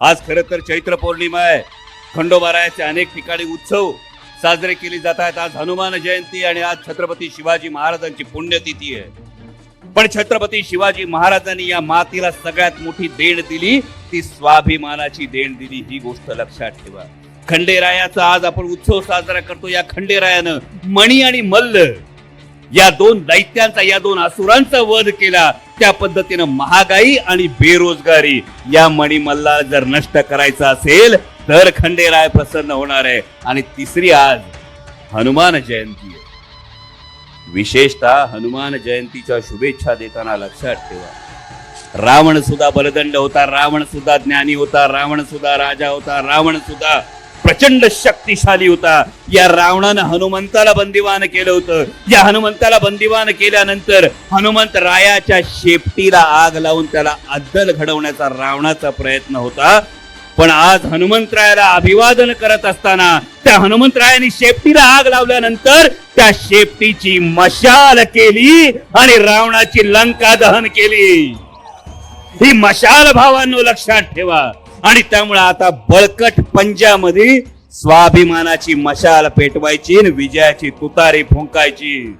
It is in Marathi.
आज खरं तर चैत्र पौर्णिमा आहे. खंडोबारायाचे अनेक ठिकाणी उत्सव साजरे केले जात आहेत. आज हनुमान जयंती आणि आज छत्रपती शिवाजी महाराजांची पुण्यतिथी आहे. पण छत्रपती शिवाजी महाराजांनी या मातीला सगळ्यात मोठी देण दिली. ती स्वाभिमानाची देण दिली. ही गोष्ट लक्षात ठेवा. खंडेरायाचा आज आपण उत्सव साजरा करतो. या खंडेरायानं मणी आणि मल्ल या दोन दैत्यांचा या दोन असुरांचा वध केला त्या पद्धतीनं महागाई आणि बेरोजगारी या मणिमल्ला जर नष्ट करायचा असेल तर खंडेराय प्रसन्न होणार आहे. आणि तिसरी आज हनुमान जयंती आहे. विशेषतः हनुमान जयंतीच्या शुभेच्छा देताना लक्षात ठेवा. रावण सुद्धा बलदंड होता रावण सुद्धा ज्ञानी होता रावण सुद्धा राजा होता रावण सुद्धा प्रचंड शक्तिशाली होता. या रावणानं हनुमंताला बंदिवान केलं होतं. या हनुमंताला बंदिवान केल्यानंतर हनुमंत रायाच्या शेपटीला आग लावून त्याला अद्दल घडवण्याचा रावणाचा प्रयत्न होता. पण आज हनुमंतरायाला अभिवादन करत असताना त्या हनुमंतरायाने शेपटीला आग लावल्यानंतर त्या शेपटीची मशाल केली आणि रावणाची लंका दहन केली. ही मशाल भावांनो लक्षात ठेवा. आणि त्यामुळे आता बळकट पंजामध्ये स्वाभिमानाची मशाल पेटवायची आणि विजयाची तुतारी फुंकायची.